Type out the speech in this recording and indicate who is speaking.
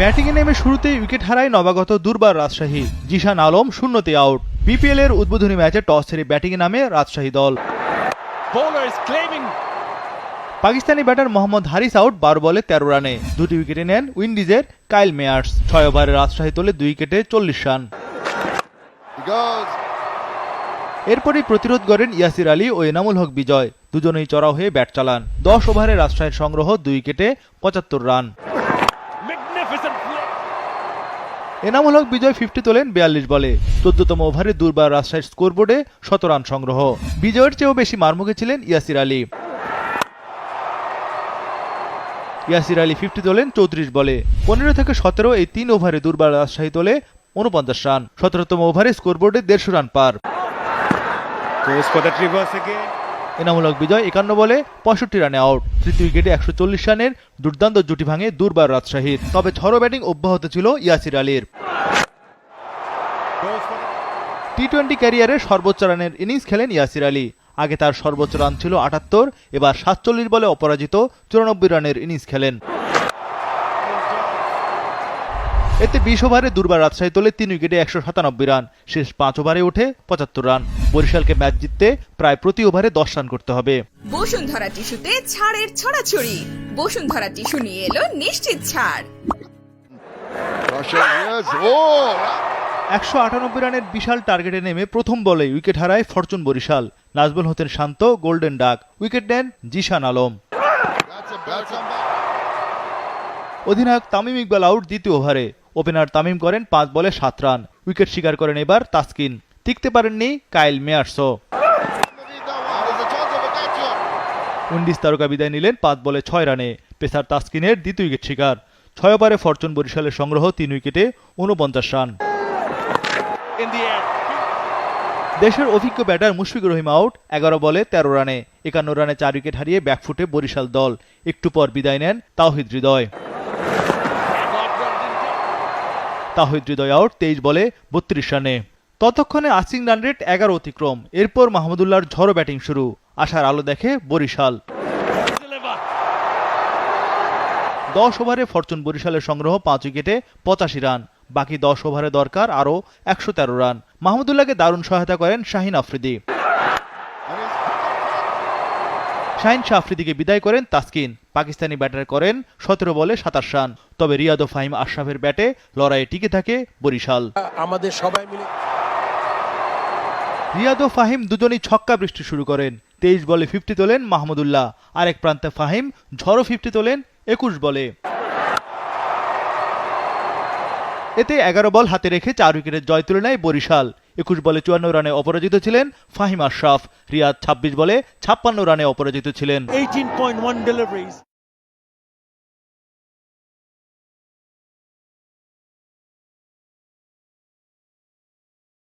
Speaker 1: ব্যাটিংয়ে নেমে শুরুতেই উইকেট হারায় নবাগত দুর্বার রাজশাহী। জিশান আলম শূন্যতে আউট। বিপিএল এর উদ্বোধনী ম্যাচে টস ছেড়ে ব্যাটিংয়ে নামে রাজশাহী দল। পাকিস্তানি ব্যাটার মোহাম্মদ হারিস আউট বারো বলে তেরো রানে। দুটি উইকেটে নেন উইন্ডিজের কাইল মেয়ার্স। ছয় ওভারে রাজশাহী তোলে দুই উইকেটে চল্লিশ রান। এরপরই প্রতিরোধ করেন ইয়াসির আলী ও এনামুল হক বিজয়। দুজনেই চড়াও হয়ে ব্যাট চালান। দশ ওভারে রাজশাহীর সংগ্রহ দুই উইকেটে পঁচাত্তর রান. এনামুল হক বিজয় ফিফটি তোলেন বিয়াল্লিশ বলে। চোদ্দতম ওভারে দুর্বার রাজশাহীর স্কোরবোর্ডে শত রান সংগ্রহ। বিজয়ের চেয়েও বেশি মারমুখে ছিলেন ইয়াসির আলী। ইয়াসির আলী ফিফটি তোলেন চৌত্রিশ বলে। পনেরো থেকে সতেরো এই তিন ওভারে দুর্বার রাজশাহী তোলে উনপঞ্চাশ রান। সতেরোতম ওভারে স্কোরবোর্ডে দেড়শো রান পার।
Speaker 2: Goes for that reverse again.
Speaker 1: Enamul Haque Bijoy একান্ন বলে পঁয়ষট্টি রানে আউট। তৃতীয় উইকেটে একশো চল্লিশ রানের দুর্দান্ত জুটি ভাঙে দুর্বার রাজশাহীর। তবে ঝড়ো ব্যাটিং অব্যাহত ছিল ইয়াসির আলীর। টি টোয়েন্টি ক্যারিয়ারে সর্বোচ্চ রানের ইনিংস খেলেন ইয়াসির আলী। আগে তার সর্বোচ্চ রান ছিল আটাত্তর, এবার সাতচল্লিশ বলে অপরাজিত চুরানব্বই রানের ইনিংস খেলেন। এতে বিশ ওভারে দুর্বার রাজশাহী তোলে তিন উইকেটে একশো সাতানব্বই রান। শেষ পাঁচ ওভারে ওঠে পঁচাত্তর রান। বরিশালকে ম্যাচ জিততে প্রায় প্রতি ওভারে দশ রান করতে হবে।
Speaker 3: বসুন্ধরা টিস্যুতে ছাড়ের ছড়াছড়ি। বসুন্ধরা টিস্যু নিয়ে এলো নিশ্চিত ছাড়!
Speaker 1: একশো আটানব্বই রানের বিশাল টার্গেটে নেমে প্রথম বলে উইকেট হারায় ফরচুন বরিশাল। নাজবুল হতেন শান্ত গোল্ডেন ডাক। উইকেট নেন জিশান আলম। অধিনায়ক তামিম ইকবাল আউট দ্বিতীয় ওভারে। ওপেনার তামিম করেন পাঁচ বলে সাত রান। উইকেট শিকার করেন এবার তাসকিন। টিকতে পারেননি কাইল মেয়ার্সও. উইন্ডিজ তারকা বিদায় নিলেন পাঁচ বলে ছয় রানে। পেসার তাসকিনের দ্বিতীয় উইকেট শিকার। ছয় ওভারে ফরচুন বরিশালের সংগ্রহ তিন উইকেটে উনপঞ্চাশ রান. দেশের অভিজ্ঞ ব্যাটার মুশফিকুর রহিম আউট, এগারো বলে তেরো রানে। একান্ন রানে চার উইকেট হারিয়ে ব্যাকফুটে বরিশাল দল। একটু পর বিদায় নেন তাওহিদ হৃদয়। তাহিদ হৃদয় আউট তেইশ বলে বত্রিশ রানে। ততক্ষণে আসিং রান রেট এগারো অতিক্রম। এরপর মাহমুদুল্লাহর ঝড়ো ব্যাটিং শুরু। আশার আলো দেখে বরিশাল। দশ ওভারে ফরচুন বরিশালের সংগ্রহ পাঁচ উইকেটে পঁচাশি রান। বাকি দশ ওভারে দরকার আরও একশো তেরো রান। মাহমুদুল্লাহকে দারুণ সহায়তা করেন শাহিন আফ্রিদি। শাহিন শাহ আফ্রিদিকে বিদায় করেন তাসকিন। পাকিস্তানি ব্যাটার করেন সতেরো বলে সাতাশ রান। তবে রিয়াদ ও ফাহিম আশরাফের ব্যাটে লড়াইয়ে টিকে থাকে বরিশাল।
Speaker 4: আমাদের সবাই মিলে
Speaker 1: রিয়াদ ও ফাহিম দুজনই ছক্কা বৃষ্টি শুরু করেন। তেইশ বলে ফিফটি তোলেন মাহমুদুল্লাহ। আরেক প্রান্তে ফাহিম ঝড়ো ফিফটি তোলেন একুশ বলে। এতে এগারো বল হাতে রেখে চার উইকেটের জয় তুলে নেয় বরিশাল। একুশ বলে চুয়ান্ন রানে অপরাজিত ছিলেন ফাহিম আশরাফ। রিয়াদ ছাব্বিশ বলে ছাপ্পান্ন রানে অপরাজিত ছিলেন।
Speaker 4: 18.1 deliveries